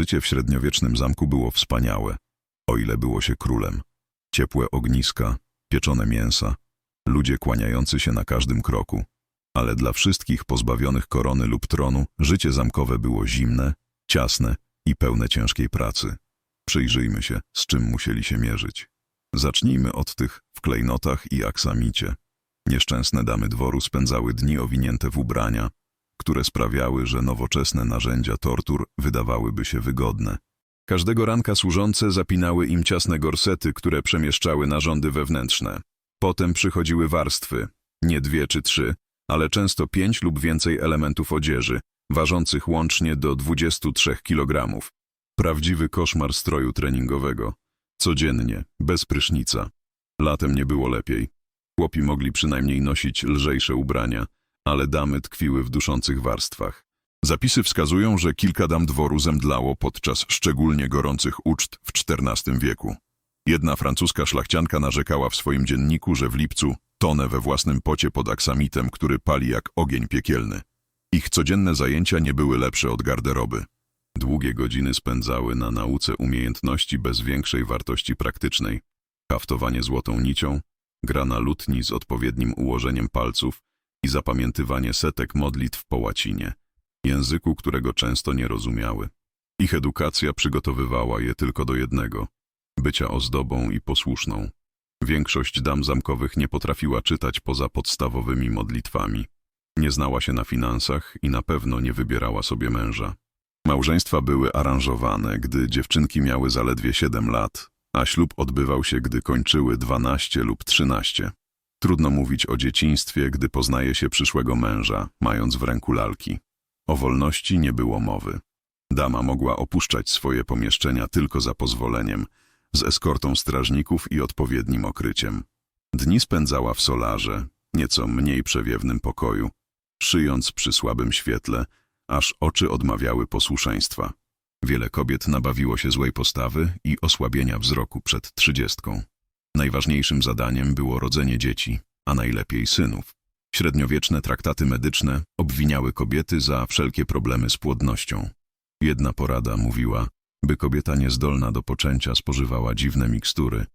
Życie w średniowiecznym zamku było wspaniałe, o ile było się królem. Ciepłe ogniska, pieczone mięsa, ludzie kłaniający się na każdym kroku. Ale dla wszystkich pozbawionych korony lub tronu życie zamkowe było zimne, ciasne i pełne ciężkiej pracy. Przyjrzyjmy się, z czym musieli się mierzyć. Zacznijmy od tych w klejnotach i aksamicie. Nieszczęsne damy dworu spędzały dni owinięte w ubrania, które sprawiały, że nowoczesne narzędzia tortur wydawałyby się wygodne. Każdego ranka służące zapinały im ciasne gorsety, które przemieszczały narządy wewnętrzne. Potem przychodziły warstwy, nie dwie czy trzy, ale często pięć lub więcej elementów odzieży, ważących łącznie do 23 kg. Prawdziwy koszmar stroju treningowego. Codziennie, bez prysznica. Latem nie było lepiej. Chłopi mogli przynajmniej nosić lżejsze ubrania, ale damy tkwiły w duszących warstwach. Zapisy wskazują, że kilka dam dworu zemdlało podczas szczególnie gorących uczt w XIV wieku. Jedna francuska szlachcianka narzekała w swoim dzienniku, że w lipcu tonę we własnym pocie pod aksamitem, który pali jak ogień piekielny. Ich codzienne zajęcia nie były lepsze od garderoby. Długie godziny spędzały na nauce umiejętności bez większej wartości praktycznej. Haftowanie złotą nicią, gra na lutni z odpowiednim ułożeniem palców i zapamiętywanie setek modlitw po łacinie, języku, którego często nie rozumiały. Ich edukacja przygotowywała je tylko do jednego – bycia ozdobą i posłuszną. Większość dam zamkowych nie potrafiła czytać poza podstawowymi modlitwami. Nie znała się na finansach i na pewno nie wybierała sobie męża. Małżeństwa były aranżowane, gdy dziewczynki miały zaledwie 7 lat, a ślub odbywał się, gdy kończyły 12 lub 13. Trudno mówić o dzieciństwie, gdy poznaje się przyszłego męża, mając w ręku lalki. O wolności nie było mowy. Dama mogła opuszczać swoje pomieszczenia tylko za pozwoleniem, z eskortą strażników i odpowiednim okryciem. Dni spędzała w solarze, nieco mniej przewiewnym pokoju, szyjąc przy słabym świetle, aż oczy odmawiały posłuszeństwa. Wiele kobiet nabawiło się złej postawy i osłabienia wzroku przed trzydziestką. Najważniejszym zadaniem było rodzenie dzieci, a najlepiej synów. Średniowieczne traktaty medyczne obwiniały kobiety za wszelkie problemy z płodnością. Jedna porada mówiła, by kobieta niezdolna do poczęcia spożywała dziwne mikstury,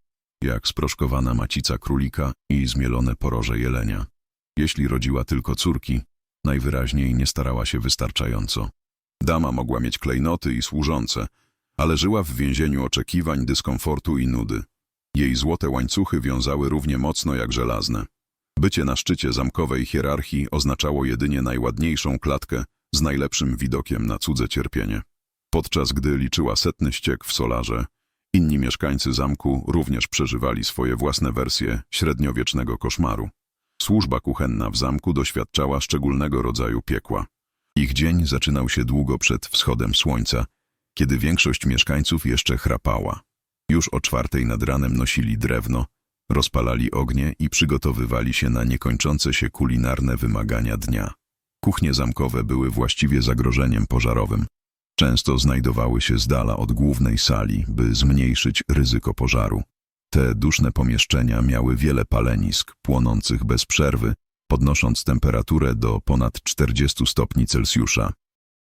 jak sproszkowana macica królika i zmielone poroże jelenia. Jeśli rodziła tylko córki, najwyraźniej nie starała się wystarczająco. Dama mogła mieć klejnoty i służące, ale żyła w więzieniu oczekiwań, dyskomfortu i nudy. Jej złote łańcuchy wiązały równie mocno jak żelazne. Bycie na szczycie zamkowej hierarchii oznaczało jedynie najładniejszą klatkę z najlepszym widokiem na cudze cierpienie. Podczas gdy liczyła setny ściek w solarze, inni mieszkańcy zamku również przeżywali swoje własne wersje średniowiecznego koszmaru. Służba kuchenna w zamku doświadczała szczególnego rodzaju piekła. Ich dzień zaczynał się długo przed wschodem słońca, kiedy większość mieszkańców jeszcze chrapała. Już o czwartej nad ranem nosili drewno, rozpalali ognie i przygotowywali się na niekończące się kulinarne wymagania dnia. Kuchnie zamkowe były właściwie zagrożeniem pożarowym. Często znajdowały się z dala od głównej sali, by zmniejszyć ryzyko pożaru. Te duszne pomieszczenia miały wiele palenisk, płonących bez przerwy, podnosząc temperaturę do ponad 40 stopni Celsjusza.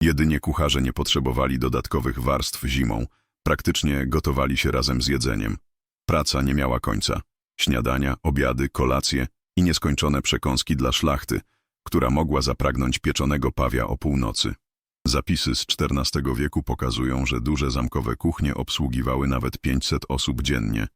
Jedynie kucharze nie potrzebowali dodatkowych warstw zimą, praktycznie gotowali się razem z jedzeniem. Praca nie miała końca. Śniadania, obiady, kolacje i nieskończone przekąski dla szlachty, która mogła zapragnąć pieczonego pawia o północy. Zapisy z XIV wieku pokazują, że duże zamkowe kuchnie obsługiwały nawet 500 osób dziennie,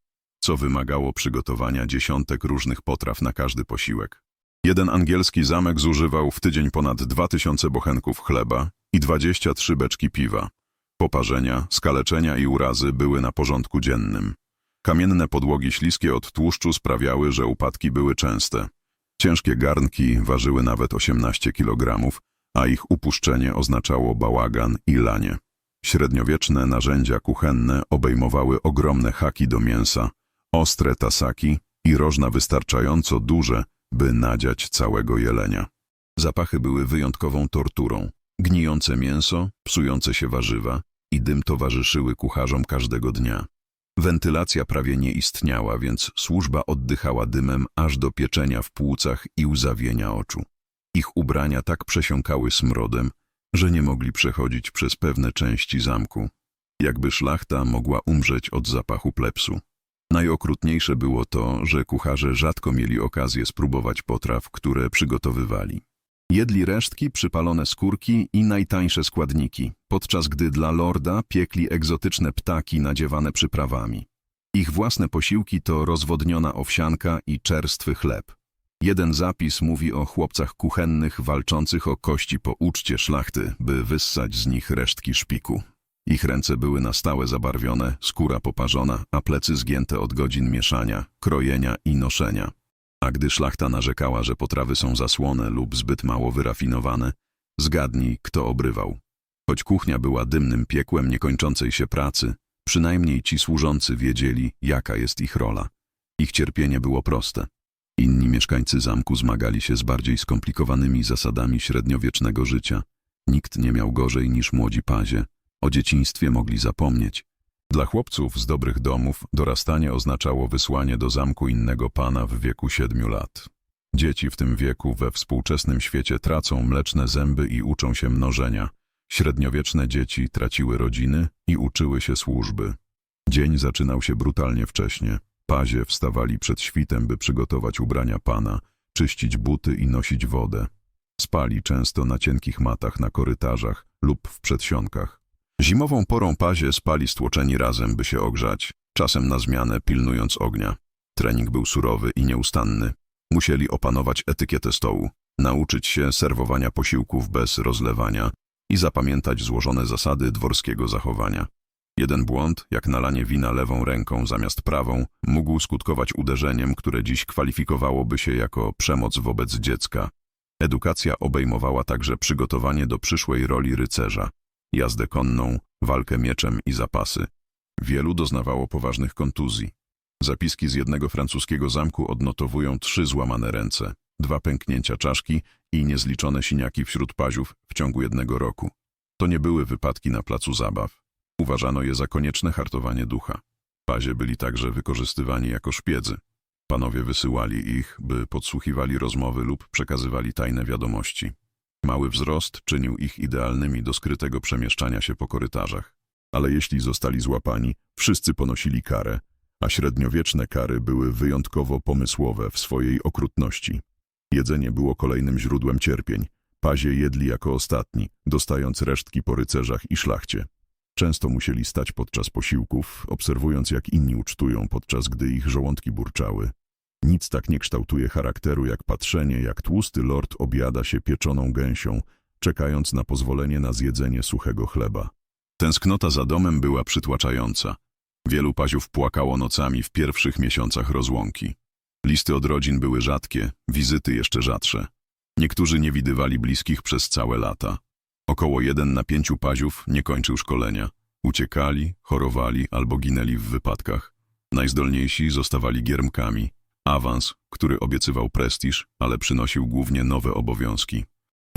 co wymagało przygotowania dziesiątek różnych potraw na każdy posiłek. Jeden angielski zamek zużywał w tydzień ponad 2000 bochenków chleba i 23 beczki piwa. Poparzenia, skaleczenia i urazy były na porządku dziennym. Kamienne podłogi śliskie od tłuszczu sprawiały, że upadki były częste. Ciężkie garnki ważyły nawet 18 kg, a ich upuszczenie oznaczało bałagan i lanie. Średniowieczne narzędzia kuchenne obejmowały ogromne haki do mięsa, ostre tasaki i rożna wystarczająco duże, by nadziać całego jelenia. Zapachy były wyjątkową torturą. Gnijące mięso, psujące się warzywa i dym towarzyszyły kucharzom każdego dnia. Wentylacja prawie nie istniała, więc służba oddychała dymem aż do pieczenia w płucach i łzawienia oczu. Ich ubrania tak przesiąkały smrodem, że nie mogli przechodzić przez pewne części zamku. jakby szlachta mogła umrzeć od zapachu plepsu. Najokrutniejsze było to, że kucharze rzadko mieli okazję spróbować potraw, które przygotowywali. Jedli resztki, przypalone skórki i najtańsze składniki, podczas gdy dla lorda piekli egzotyczne ptaki nadziewane przyprawami. Ich własne posiłki to rozwodniona owsianka i czerstwy chleb. Jeden zapis mówi o chłopcach kuchennych walczących o kości po uczcie szlachty, by wyssać z nich resztki szpiku. Ich ręce były na stałe zabarwione, skóra poparzona, a plecy zgięte od godzin mieszania, krojenia i noszenia. A gdy szlachta narzekała, że potrawy są zasłone lub zbyt mało wyrafinowane, zgadnij, kto obrywał. Choć kuchnia była dymnym piekłem niekończącej się pracy, przynajmniej ci służący wiedzieli, jaka jest ich rola. Ich cierpienie było proste. Inni mieszkańcy zamku zmagali się z bardziej skomplikowanymi zasadami średniowiecznego życia. Nikt nie miał gorzej niż młodzi pazie. O dzieciństwie mogli zapomnieć. Dla chłopców z dobrych domów dorastanie oznaczało wysłanie do zamku innego pana w wieku siedmiu lat. Dzieci w tym wieku we współczesnym świecie tracą mleczne zęby i uczą się mnożenia. Średniowieczne dzieci traciły rodziny i uczyły się służby. Dzień zaczynał się brutalnie wcześnie. Pazie wstawali przed świtem, by przygotować ubrania pana, czyścić buty i nosić wodę. Spali często na cienkich matach na korytarzach lub w przedsionkach. Zimową porą pazie spali stłoczeni razem, by się ogrzać, czasem na zmianę pilnując ognia. Trening był surowy i nieustanny. Musieli opanować etykietę stołu, nauczyć się serwowania posiłków bez rozlewania i zapamiętać złożone zasady dworskiego zachowania. Jeden błąd, jak nalanie wina lewą ręką zamiast prawą, mógł skutkować uderzeniem, które dziś kwalifikowałoby się jako przemoc wobec dziecka. Edukacja obejmowała także przygotowanie do przyszłej roli rycerza, jazdę konną, walkę mieczem i zapasy. Wielu doznawało poważnych kontuzji. Zapiski z jednego francuskiego zamku odnotowują trzy złamane ręce, dwa pęknięcia czaszki i niezliczone siniaki wśród paziów w ciągu jednego roku. To nie były wypadki na placu zabaw. Uważano je za konieczne hartowanie ducha. Pazie byli także wykorzystywani jako szpiedzy. Panowie wysyłali ich, by podsłuchiwali rozmowy lub przekazywali tajne wiadomości. Mały wzrost czynił ich idealnymi do skrytego przemieszczania się po korytarzach. Ale jeśli zostali złapani, wszyscy ponosili karę, a średniowieczne kary były wyjątkowo pomysłowe w swojej okrutności. Jedzenie było kolejnym źródłem cierpień. Pazie jedli jako ostatni, dostając resztki po rycerzach i szlachcie. Często musieli stać podczas posiłków, obserwując jak inni ucztują, podczas gdy ich żołądki burczały. Nic tak nie kształtuje charakteru jak patrzenie, jak tłusty lord objada się pieczoną gęsią, czekając na pozwolenie na zjedzenie suchego chleba. Tęsknota za domem była przytłaczająca. Wielu paziów płakało nocami w pierwszych miesiącach rozłąki. Listy od rodzin były rzadkie, wizyty jeszcze rzadsze. Niektórzy nie widywali bliskich przez całe lata. Około jeden na pięciu paziów nie kończył szkolenia. Uciekali, chorowali albo ginęli w wypadkach. Najzdolniejsi zostawali giermkami. Awans, który obiecywał prestiż, ale przynosił głównie nowe obowiązki.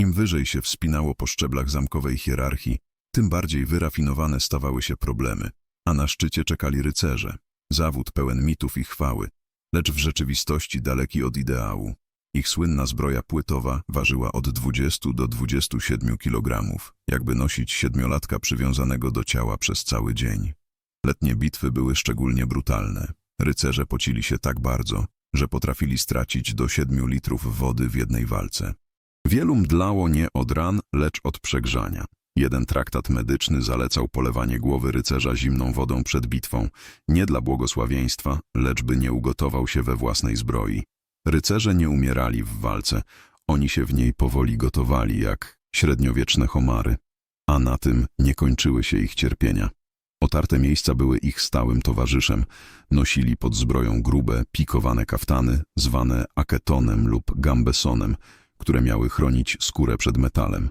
Im wyżej się wspinało po szczeblach zamkowej hierarchii, tym bardziej wyrafinowane stawały się problemy, a na szczycie czekali rycerze. Zawód pełen mitów i chwały, lecz w rzeczywistości daleki od ideału. Ich słynna zbroja płytowa ważyła od 20 do 27 kg, jakby nosić siedmiolatka przywiązanego do ciała przez cały dzień. Letnie bitwy były szczególnie brutalne. Rycerze pocili się tak bardzo, że potrafili stracić do 7 litrów wody w jednej walce. Wielu mdlało nie od ran, lecz od przegrzania. Jeden traktat medyczny zalecał polewanie głowy rycerza zimną wodą przed bitwą, nie dla błogosławieństwa, lecz by nie ugotował się we własnej zbroi. Rycerze nie umierali w walce, oni się w niej powoli gotowali, jak średniowieczne homary. A na tym nie kończyły się ich cierpienia. Otarte miejsca były ich stałym towarzyszem. Nosili pod zbroją grube, pikowane kaftany, zwane aketonem lub gambesonem, które miały chronić skórę przed metalem.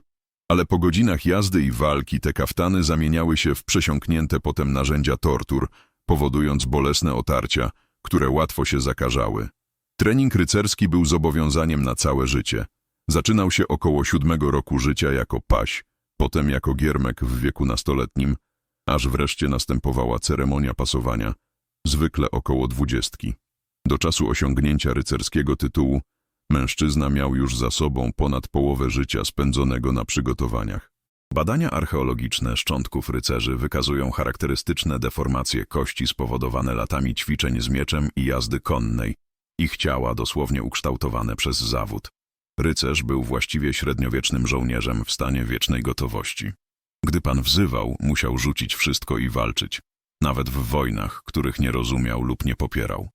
Ale po godzinach jazdy i walki te kaftany zamieniały się w przesiąknięte potem narzędzia tortur, powodując bolesne otarcia, które łatwo się zakarzały. Trening rycerski był zobowiązaniem na całe życie. Zaczynał się około siódmego roku życia jako paś, potem jako giermek w wieku nastoletnim, aż wreszcie następowała ceremonia pasowania, zwykle około dwudziestki. Do czasu osiągnięcia rycerskiego tytułu mężczyzna miał już za sobą ponad połowę życia spędzonego na przygotowaniach. Badania archeologiczne szczątków rycerzy wykazują charakterystyczne deformacje kości spowodowane latami ćwiczeń z mieczem i jazdy konnej, ich ciała dosłownie ukształtowane przez zawód. Rycerz był właściwie średniowiecznym żołnierzem w stanie wiecznej gotowości. Gdy pan wzywał, musiał rzucić wszystko i walczyć, nawet w wojnach, których nie rozumiał lub nie popierał.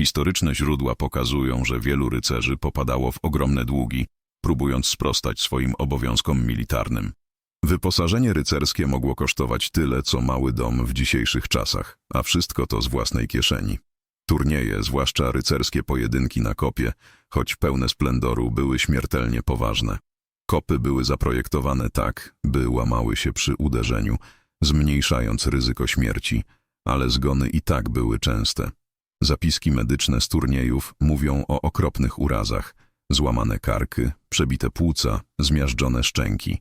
Historyczne źródła pokazują, że wielu rycerzy popadało w ogromne długi, próbując sprostać swoim obowiązkom militarnym. Wyposażenie rycerskie mogło kosztować tyle, co mały dom w dzisiejszych czasach, a wszystko to z własnej kieszeni. Turnieje, zwłaszcza rycerskie pojedynki na kopie, choć pełne splendoru, były śmiertelnie poważne. Kopy były zaprojektowane tak, by łamały się przy uderzeniu, zmniejszając ryzyko śmierci, ale zgony i tak były częste. Zapiski medyczne z turniejów mówią o okropnych urazach, złamane karky, przebite płuca, zmiażdżone szczęki.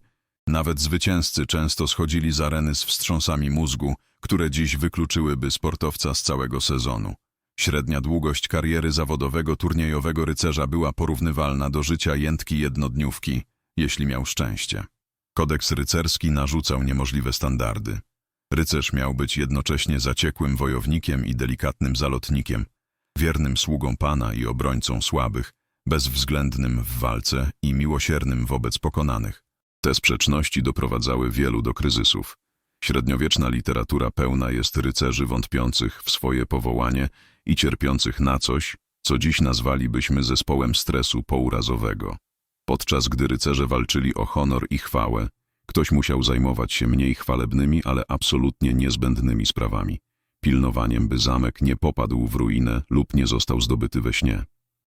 Nawet zwycięzcy często schodzili z areny z wstrząsami mózgu, które dziś wykluczyłyby sportowca z całego sezonu. Średnia długość kariery zawodowego turniejowego rycerza była porównywalna do życia jętki jednodniówki, jeśli miał szczęście. Kodeks rycerski narzucał niemożliwe standardy. Rycerz miał być jednocześnie zaciekłym wojownikiem i delikatnym zalotnikiem, wiernym sługą pana i obrońcą słabych, bezwzględnym w walce i miłosiernym wobec pokonanych. Te sprzeczności doprowadzały wielu do kryzysów. Średniowieczna literatura pełna jest rycerzy wątpiących w swoje powołanie i cierpiących na coś, co dziś nazwalibyśmy zespołem stresu pourazowego. Podczas gdy rycerze walczyli o honor i chwałę, ktoś musiał zajmować się mniej chwalebnymi, ale absolutnie niezbędnymi sprawami. Pilnowaniem, by zamek nie popadł w ruinę lub nie został zdobyty we śnie.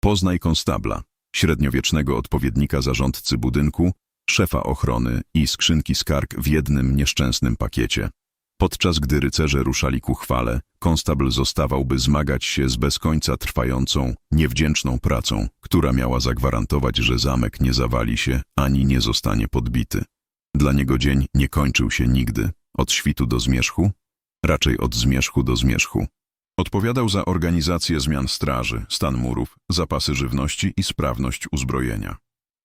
Poznaj konstabla, średniowiecznego odpowiednika zarządcy budynku, szefa ochrony i skrzynki skarg w jednym nieszczęsnym pakiecie. Podczas gdy rycerze ruszali ku chwale, konstabl zostawał, by zmagać się z bez końca trwającą, niewdzięczną pracą, która miała zagwarantować, że zamek nie zawali się ani nie zostanie podbity. Dla niego dzień nie kończył się nigdy, od świtu do zmierzchu, raczej od zmierzchu do zmierzchu. Odpowiadał za organizację zmian straży, stan murów, zapasy żywności i sprawność uzbrojenia.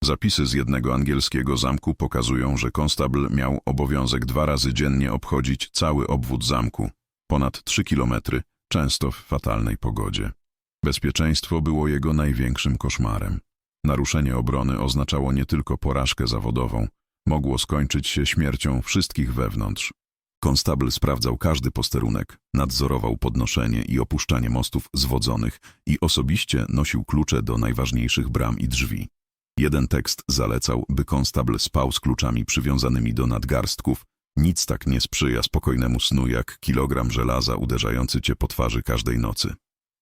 Zapisy z jednego angielskiego zamku pokazują, że konstabl miał obowiązek dwa razy dziennie obchodzić cały obwód zamku, ponad trzy kilometry, często w fatalnej pogodzie. Bezpieczeństwo było jego największym koszmarem. Naruszenie obrony oznaczało nie tylko porażkę zawodową, mogło skończyć się śmiercią wszystkich wewnątrz. Konstabl sprawdzał każdy posterunek, nadzorował podnoszenie i opuszczanie mostów zwodzonych i osobiście nosił klucze do najważniejszych bram i drzwi. Jeden tekst zalecał, by konstabl spał z kluczami przywiązanymi do nadgarstków. Nic tak nie sprzyja spokojnemu snu jak kilogram żelaza uderzający cię po twarzy każdej nocy.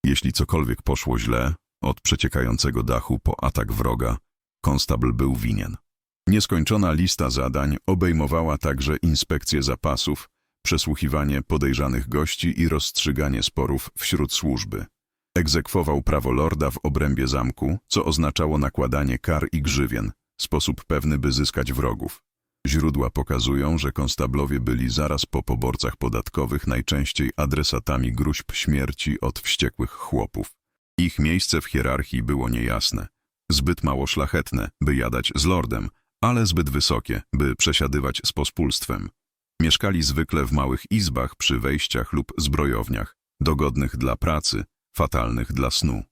Jeśli cokolwiek poszło źle, od przeciekającego dachu po atak wroga, konstabl był winien. Nieskończona lista zadań obejmowała także inspekcję zapasów, przesłuchiwanie podejrzanych gości i rozstrzyganie sporów wśród służby. Egzekwował prawo lorda w obrębie zamku, co oznaczało nakładanie kar i grzywien, sposób pewny, by zyskać wrogów. Źródła pokazują, że konstablowie byli zaraz po poborcach podatkowych najczęściej adresatami gruźb śmierci od wściekłych chłopów. Ich miejsce w hierarchii było niejasne. Zbyt mało szlachetne, by jadać z lordem, ale zbyt wysokie, by przesiadywać z pospólstwem. Mieszkali zwykle w małych izbach przy wejściach lub zbrojowniach, dogodnych dla pracy, fatalnych dla snu.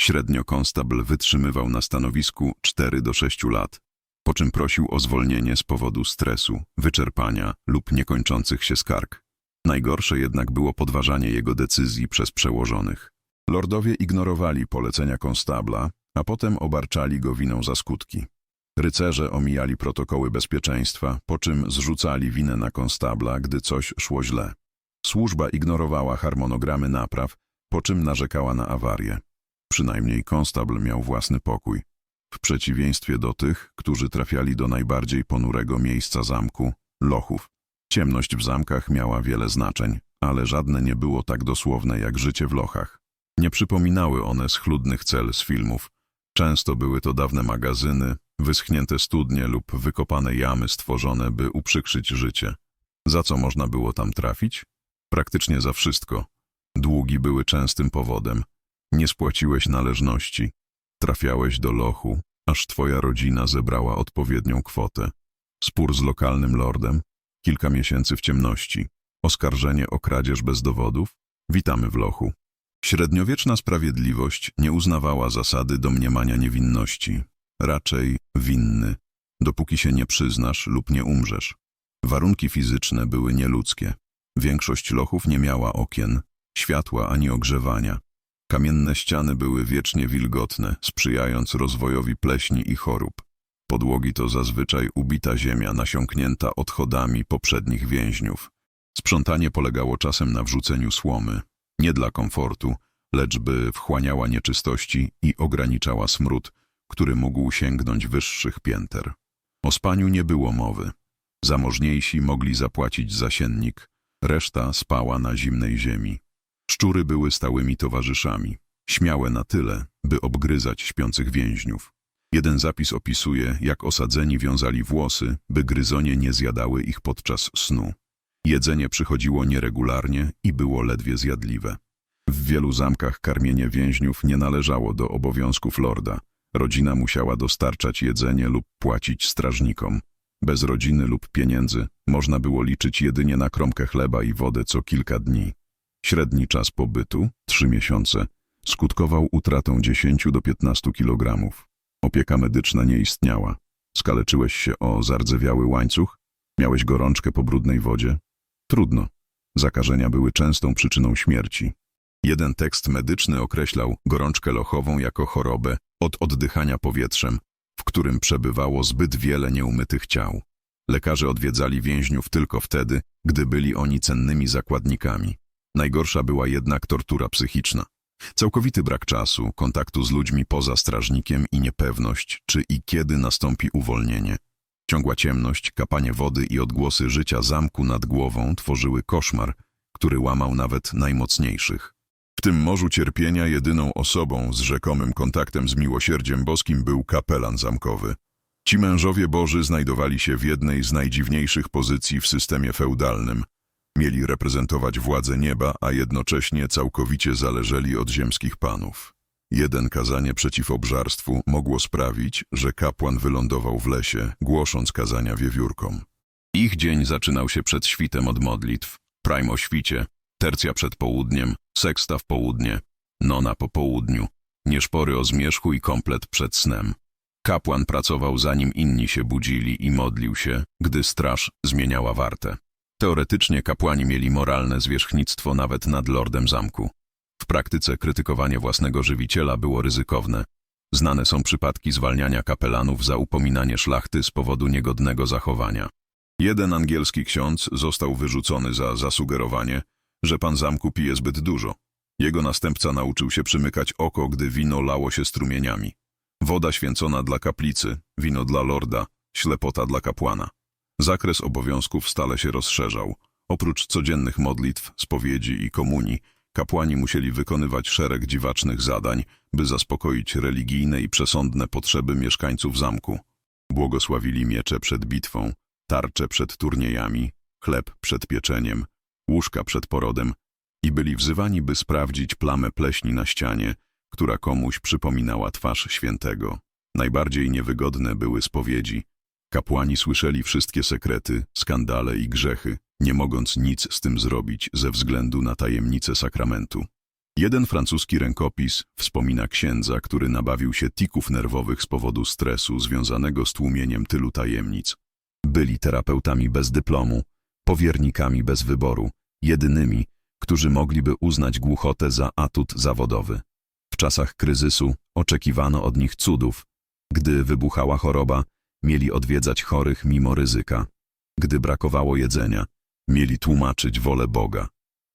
Średnio konstabl wytrzymywał na stanowisku 4 do 6 lat, po czym prosił o zwolnienie z powodu stresu, wyczerpania lub niekończących się skarg. Najgorsze jednak było podważanie jego decyzji przez przełożonych. Lordowie ignorowali polecenia konstabla, a potem obarczali go winą za skutki. Rycerze omijali protokoły bezpieczeństwa, po czym zrzucali winę na konstabla, gdy coś szło źle. Służba ignorowała harmonogramy napraw, po czym narzekała na awarię. Przynajmniej konstabl miał własny pokój. W przeciwieństwie do tych, którzy trafiali do najbardziej ponurego miejsca zamku, lochów. Ciemność w zamkach miała wiele znaczeń, ale żadne nie było tak dosłowne jak życie w lochach. Nie przypominały one schludnych cel z filmów. Często były to dawne magazyny, wyschnięte studnie lub wykopane jamy stworzone, by uprzykrzyć życie. Za co można było tam trafić? Praktycznie za wszystko. Długi były częstym powodem. Nie spłaciłeś należności. Trafiałeś do lochu, aż twoja rodzina zebrała odpowiednią kwotę. spór z lokalnym lordem, kilka miesięcy w ciemności, oskarżenie o kradzież bez dowodów. Witamy w lochu. Średniowieczna sprawiedliwość nie uznawała zasady domniemania niewinności. Raczej winny, dopóki się nie przyznasz lub nie umrzesz. Warunki fizyczne były nieludzkie. Większość lochów nie miała okien, światła ani ogrzewania. Kamienne ściany były wiecznie wilgotne, sprzyjając rozwojowi pleśni i chorób. Podłogi to zazwyczaj ubita ziemia nasiąknięta odchodami poprzednich więźniów. Sprzątanie polegało czasem na wrzuceniu słomy, nie dla komfortu, lecz by wchłaniała nieczystości i ograniczała smród, który mógł sięgnąć wyższych pięter. O spaniu nie było mowy. Zamożniejsi mogli zapłacić za siennik, reszta spała na zimnej ziemi. Szczury były stałymi towarzyszami, śmiałe na tyle, by obgryzać śpiących więźniów. Jeden zapis opisuje, jak osadzeni wiązali włosy, by gryzonie nie zjadały ich podczas snu. Jedzenie przychodziło nieregularnie i było ledwie zjadliwe. W wielu zamkach karmienie więźniów nie należało do obowiązków lorda. Rodzina musiała dostarczać jedzenie lub płacić strażnikom. Bez rodziny lub pieniędzy można było liczyć jedynie na kromkę chleba i wodę co kilka dni. Średni czas pobytu, trzy miesiące, skutkował utratą 10 do 15 kilogramów. Opieka medyczna nie istniała. Skaleczyłeś się o zardzewiały łańcuch? Miałeś gorączkę po brudnej wodzie? Trudno. Zakażenia były częstą przyczyną śmierci. Jeden tekst medyczny określał gorączkę lochową jako chorobę od oddychania powietrzem, w którym przebywało zbyt wiele nieumytych ciał. Lekarze odwiedzali więźniów tylko wtedy, gdy byli oni cennymi zakładnikami. Najgorsza była jednak tortura psychiczna. Całkowity brak czasu, kontaktu z ludźmi poza strażnikiem i niepewność, czy i kiedy nastąpi uwolnienie. Ciągła ciemność, kapanie wody i odgłosy życia zamku nad głową tworzyły koszmar, który łamał nawet najmocniejszych. W tym morzu cierpienia jedyną osobą z rzekomym kontaktem z miłosierdziem boskim był kapelan zamkowy. Ci mężowie boży znajdowali się w jednej z najdziwniejszych pozycji w systemie feudalnym. Mieli reprezentować władzę nieba, a jednocześnie całkowicie zależeli od ziemskich panów. Jeden kazanie przeciw obżarstwu mogło sprawić, że kapłan wylądował w lesie, głosząc kazania wiewiórkom. Ich dzień zaczynał się przed świtem od modlitw, prime o świcie, tercja przed południem, seksta w południe, nona po południu, nieszpory o zmierzchu i komplet przed snem. Kapłan pracował zanim inni się budzili i modlił się, gdy straż zmieniała wartę. Teoretycznie kapłani mieli moralne zwierzchnictwo nawet nad lordem zamku. W praktyce krytykowanie własnego żywiciela było ryzykowne. Znane są przypadki zwalniania kapelanów za upominanie szlachty z powodu niegodnego zachowania. Jeden angielski ksiądz został wyrzucony za zasugerowanie, że pan zamku pije zbyt dużo. Jego następca nauczył się przymykać oko, gdy wino lało się strumieniami. Woda święcona dla kaplicy, wino dla lorda, ślepota dla kapłana. Zakres obowiązków stale się rozszerzał. Oprócz codziennych modlitw, spowiedzi i komunii, kapłani musieli wykonywać szereg dziwacznych zadań, by zaspokoić religijne i przesądne potrzeby mieszkańców zamku. Błogosławili miecze przed bitwą, tarcze przed turniejami, chleb przed pieczeniem, łóżka przed porodem i byli wzywani, by sprawdzić plamę pleśni na ścianie, która komuś przypominała twarz świętego. Najbardziej niewygodne były spowiedzi. Kapłani słyszeli wszystkie sekrety, skandale i grzechy, nie mogąc nic z tym zrobić ze względu na tajemnicę sakramentu. Jeden francuski rękopis wspomina księdza, który nabawił się tików nerwowych z powodu stresu związanego z tłumieniem tylu tajemnic. Byli terapeutami bez dyplomu, powiernikami bez wyboru, jedynymi, którzy mogliby uznać głuchotę za atut zawodowy. W czasach kryzysu oczekiwano od nich cudów. Gdy wybuchała choroba, mieli odwiedzać chorych mimo ryzyka. Gdy brakowało jedzenia, mieli tłumaczyć wolę Boga.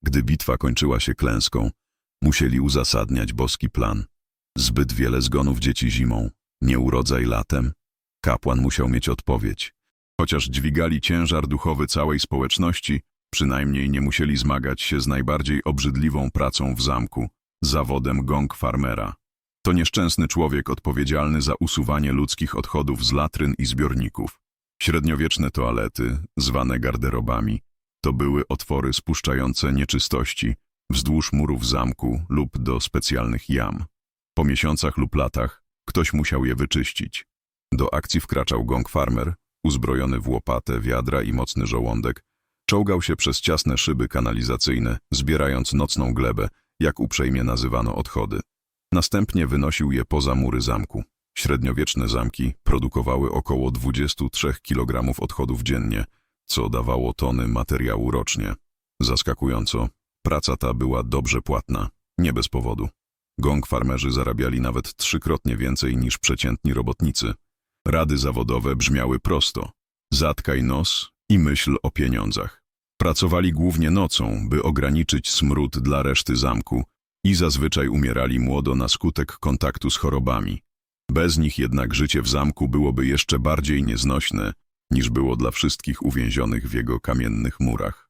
Gdy bitwa kończyła się klęską, musieli uzasadniać boski plan. Zbyt wiele zgonów dzieci zimą, nieurodzaj latem. Kapłan musiał mieć odpowiedź. Chociaż dźwigali ciężar duchowy całej społeczności, przynajmniej nie musieli zmagać się z najbardziej obrzydliwą pracą w zamku, zawodem gong farmera. To nieszczęsny człowiek odpowiedzialny za usuwanie ludzkich odchodów z latryn i zbiorników. Średniowieczne toalety, zwane garderobami, to były otwory spuszczające nieczystości wzdłuż murów zamku lub do specjalnych jam. Po miesiącach lub latach ktoś musiał je wyczyścić. Do akcji wkraczał gong farmer, uzbrojony w łopatę, wiadra i mocny żołądek, czołgał się przez ciasne szyby kanalizacyjne, zbierając nocną glebę, jak uprzejmie nazywano odchody. Następnie wynosił je poza mury zamku. Średniowieczne zamki produkowały około 23 kg odchodów dziennie, co dawało tony materiału rocznie. Zaskakująco, praca ta była dobrze płatna, nie bez powodu. Gong farmerzy zarabiali nawet trzykrotnie więcej niż przeciętni robotnicy. Rady zawodowe brzmiały prosto. Zatkaj nos i myśl o pieniądzach. Pracowali głównie nocą, by ograniczyć smród dla reszty zamku i zazwyczaj umierali młodo na skutek kontaktu z chorobami. Bez nich jednak życie w zamku byłoby jeszcze bardziej nieznośne, niż było dla wszystkich uwięzionych w jego kamiennych murach.